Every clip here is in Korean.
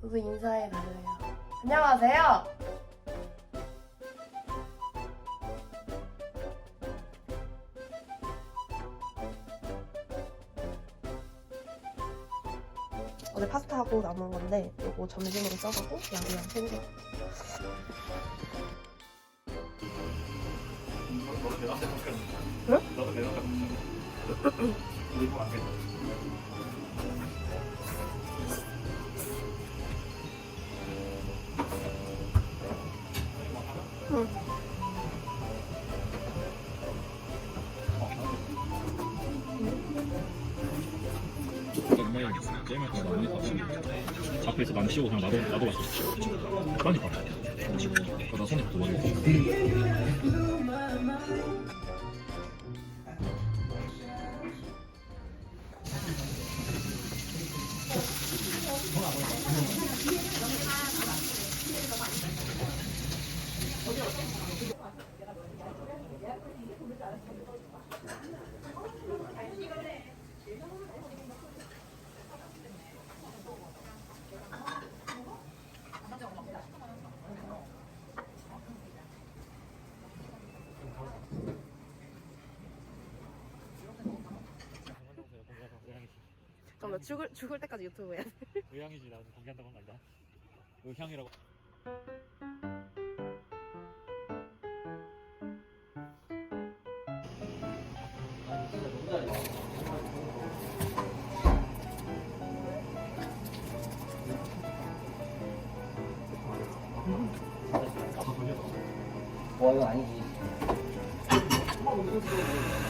저도 인사해 달래요. 안녕하세요. 어제 파스타 하고 남은 건데 이거 점심으로 써보고 양이랑 챙겨. 너도 내가 생각해. 응? 너도 내가 생각해. 우리 안 돼. 응. 앞에서 남 씌우고 그냥 나도 나도 왔어 그러니까 나 손에부터 많이 봤 나 죽을 죽을 때까지 유튜브 해야 돼. 의향이지 나는 공개한다고 아니다 의향이라고 와 이거 아니지.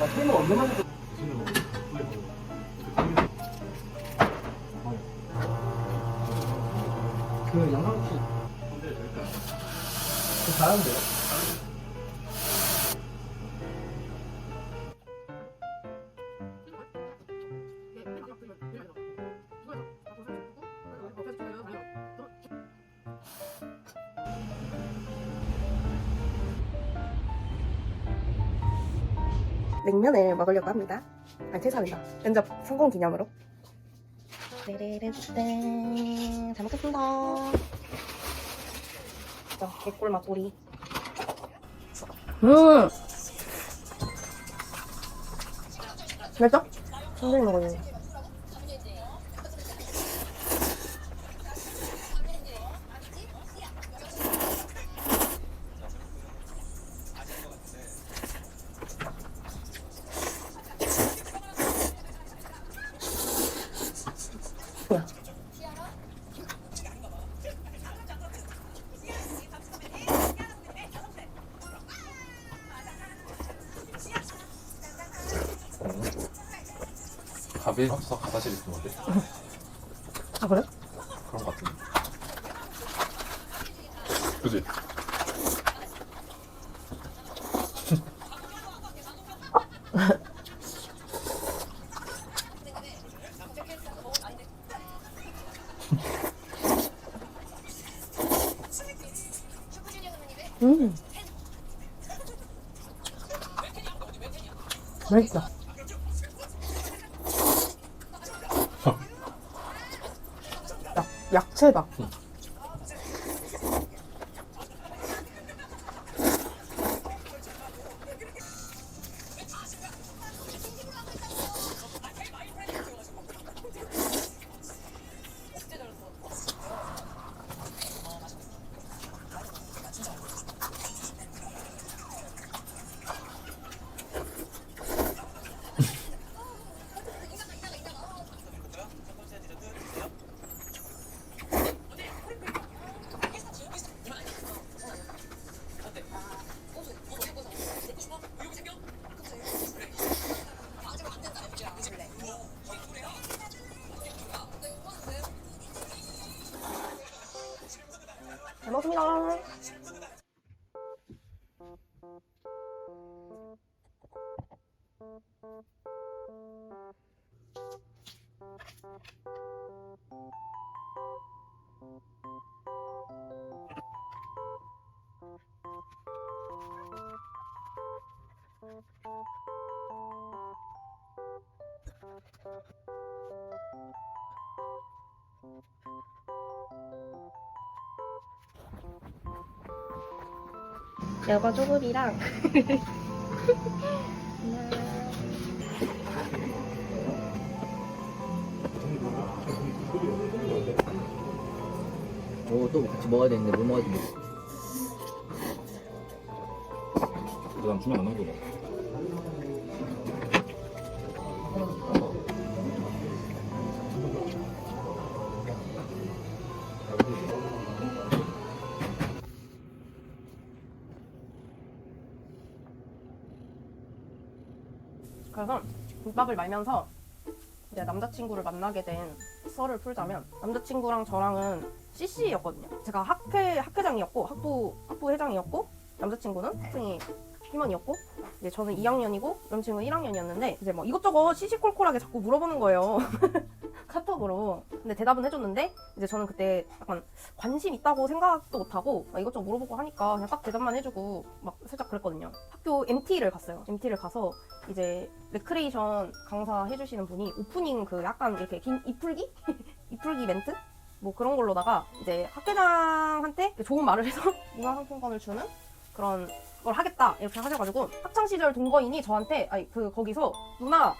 아 테이블 얼마나 그 양상추 그 잘하는데요? 냉면을 먹으려고 합니다. 아니 퇴사합니다. 면접 성공 기념으로. 떼레레떼 잘 먹겠습니다. 자, 개꿀 맛보리. 음. 천천히 먹어요. 뭐 밥에 서 가다실 있는 건데 아 그래? 그런 거 같은데. 그지? 음. 맛있다. 약, 약채다. 여과 쪼글이랑 뭐또 같이 먹어야 되는데 뭐 먹어야 되는데. 그다음 주면 안 남겨. 그 김밥을 말면서 이제 남자친구를 만나게 된 썰을 풀자면 남자친구랑 저랑은 CC였거든요. 제가 학회 학회장이었고 학부 학부 회장이었고 남자친구는 학생회 팀원이었고 이제 저는 2학년이고 남친구는 1학년이었는데 이제 뭐 이것저것 시시콜콜하게 자꾸 물어보는 거예요. 카톡으로. 근데 대답은 해줬는데 이제 저는 그때 약간 관심 있다고 생각도 못하고 막 이것저것 물어보고 하니까 그냥 딱 대답만 해주고 막 살짝 그랬거든요. 학교 MT를 갔어요. MT를 가서 이제 레크레이션 강사 해주시는 분이 오프닝 그 약간 이렇게 긴 이풀기? 이풀기 멘트? 뭐 그런 걸로다가 이제 학회장한테 좋은 말을 해서 문화상품권을 주는 그런 걸 하겠다 이렇게 하셔가지고 학창 시절 동거인이 저한테 아니 그 거기서 누나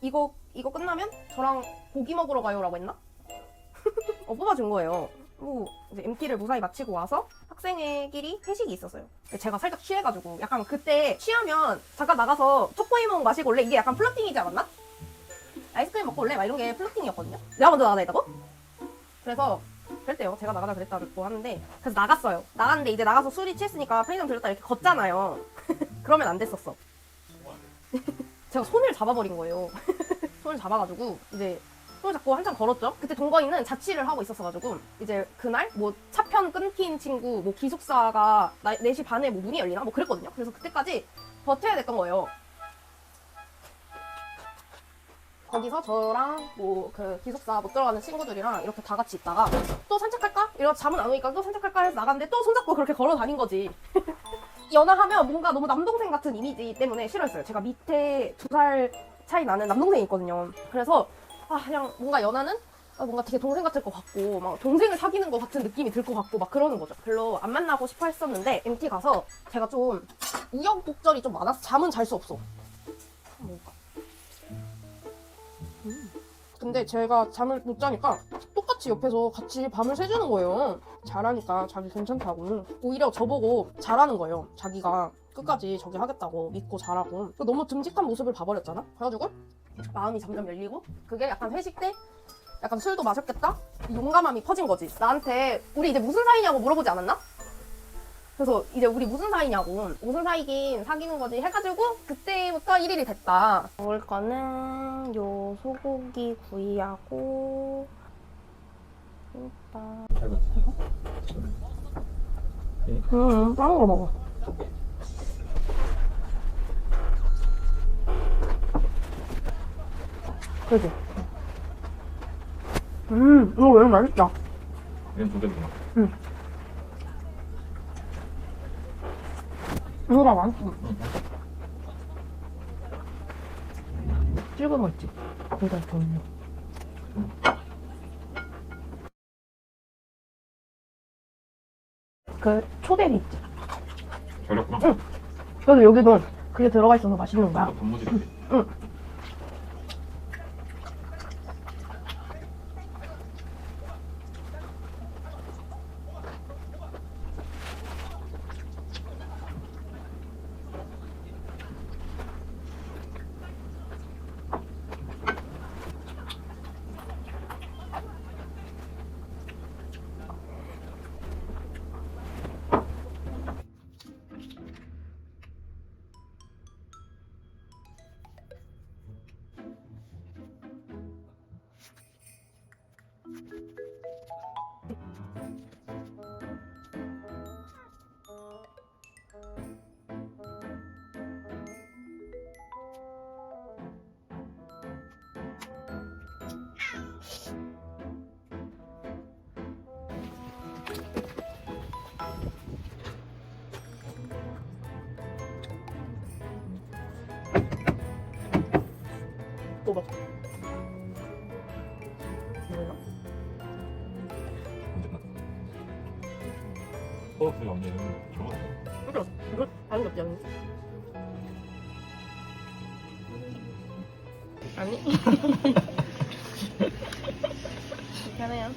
이거 이거 끝나면 저랑 고기 먹으러 가요라고 했나? 어 뽑아준 거예요. 그리고 이제 MT를 무사히 마치고 와서 학생회끼리 회식이 있었어요. 제가 살짝 취해가지고 약간 그때 취하면 잠깐 나가서 초코이몽 마시고 올래 이게 약간 플러팅이지 않았나? 아이스크림 먹고 올래? 막 이런 게 플러팅이었거든요. 내가 먼저 나가다 했다고? 그래서 그랬대요. 제가 나가자 그랬다고 하는데 그래서 나갔어요. 나갔는데 이제 나가서 술이 취했으니까 편의점 들렸다 이렇게 걷잖아요. 그러면 안 됐었어. 제가 손을 잡아버린 거예요. 손을 잡아가지고 이제 손을 잡고 한참 걸었죠. 그때 동거인은 자취를 하고 있었어가지고 이제 그날 뭐 차편 끊긴 친구 뭐 기숙사가 나, 4시 반에 뭐 문이 열리나 뭐 그랬거든요. 그래서 그때까지 버텨야 됐던 거예요. 거기서 저랑 뭐 그 기숙사 못 들어가는 친구들이랑 이렇게 다 같이 있다가 또 산책할까? 이러 잠은 안 오니까 또 산책할까 해서 나갔는데 또 손잡고 그렇게 걸어 다닌 거지. 연하하면 뭔가 너무 남동 생 같은 이미지 때문에 싫어했어요. 제가 밑에 두 살 차이 나는 남동생이 있거든요. 그래서 아 그냥 뭔가 연하는 아, 뭔가 되게 동생 같을 것 같고 막 동생을 사귀는 것 같은 느낌이 들 것 같고 막 그러는 거죠. 별로 안 만나고 싶어 했었는데 MT 가서 제가 좀 우여곡절이 좀 많아서 잠은 잘 수 없어. 뭔가. 음. 근데 제가 잠을 못 자니까 똑같이 옆에서 같이 밤을 새주는 거예요. 잘하니까 자기 괜찮다고. 오히려 저보고 잘하는 거예요. 자기가 끝까지 저기 하겠다고 믿고 잘하고. 너무 듬직한 모습을 봐버렸잖아? 그래가지고 마음이 점점 열리고 그게 약간 회식 때 약간 술도 마셨겠다? 용감함이 퍼진 거지. 나한테 우리 이제 무슨 사이냐고 물어보지 않았나? 그래서 이제 우리 무슨 사이냐고 무슨 사이긴 사귀는 거지 해가지고 그때부터 1일이 됐다. 먹을 거는 요 소고기 구이하고 먹. 응, 다른 거 먹어. 그지? 음, 이거 왜 맛있다. 얘는 두 개구나. 이거가 맛있어. 찍어 먹지. 거기다 돈요. 그 초대리 있지. 저렸구나. 응. 그래서 여기도 그게 들어가 있어서 맛있는 거야. 단무지. 응. 또 어, 그 언니는 결혼했어. 이거 이거 다른 게 없지 않니? 아니 하네요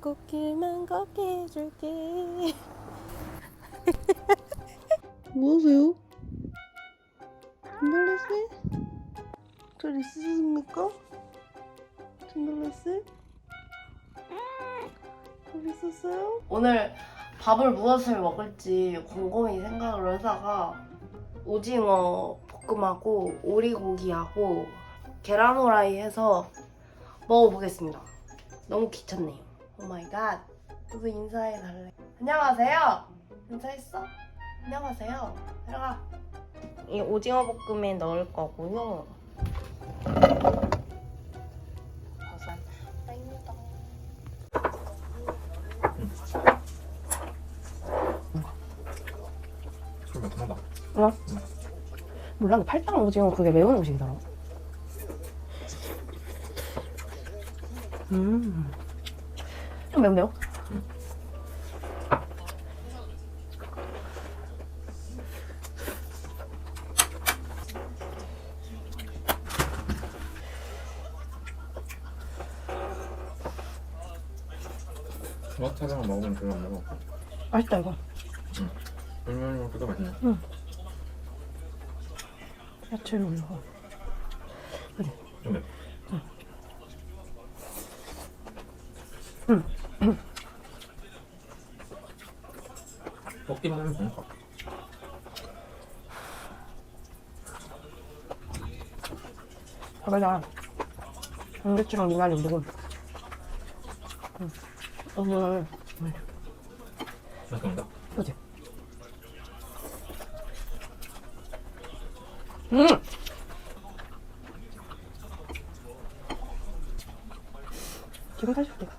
꽃길만 걷게 해줄게 뭐 하세요? timberless? 잘 있으십니까? Timberless? 잘 있었어요? 오늘 밥을 무엇을 먹을지 곰곰이 생각을 하다가 오징어 볶음하고 오리고기하고 계란 후라이 해서 먹어보겠습니다. 너무 귀찮네요. 오 마이 갓. 누구 인사해 달래. 안녕하세요. 인사했어? 안녕하세요. 들어가. 이 오징어 볶음에 넣을 거고요. 몰랐는데 팔당 오징어 그게 매운 음식이더라고 음 좀 매운데요? 주먹차장 먹으면 별로 안 먹어. 맛있다 이거 얼마나 그거 맛있네. 야채를 올려서 근데 먹기만 하면 되니까. 밥에다 양배추랑 미나리 올리고 음. 오늘 맛있습니다. 그지? 음! 지금 사실 때가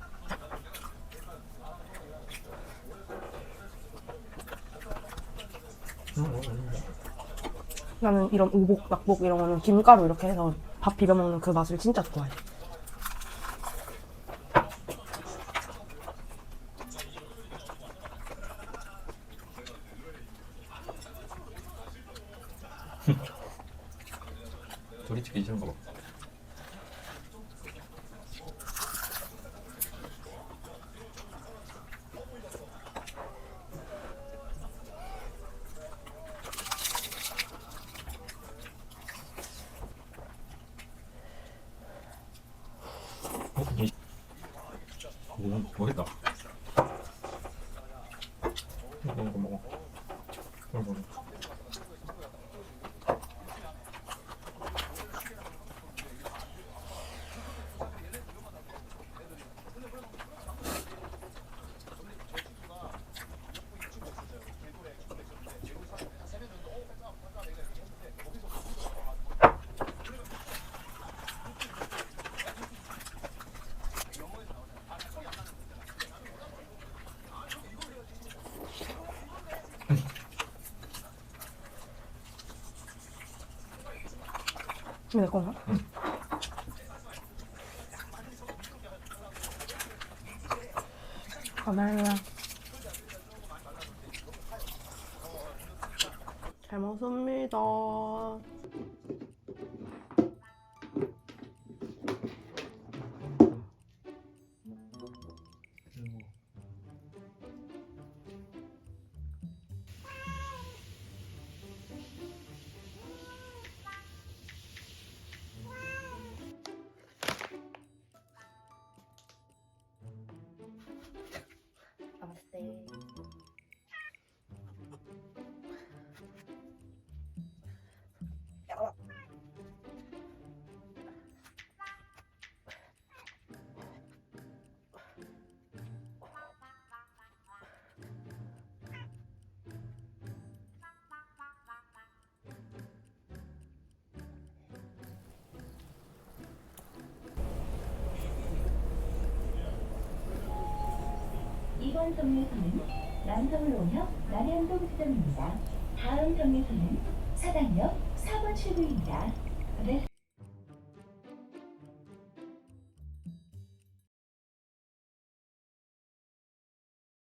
나는 이런 우복, 낙복 이런 거는 김가루 이렇게 해서 밥 비벼 먹는 그 맛을 진짜 좋아해. 치기 싫은 거 봐. 어, 이... 오, 맛있다. 이거 먹어, 먹어. 이거 먹어. 건가? 응. 감사해요. 잘 먹습니다. Thank you. 이번 정류소는 남성로역 남현동 지점입니다. 다음 경로선은 사당역 4번 출구입니다. 네.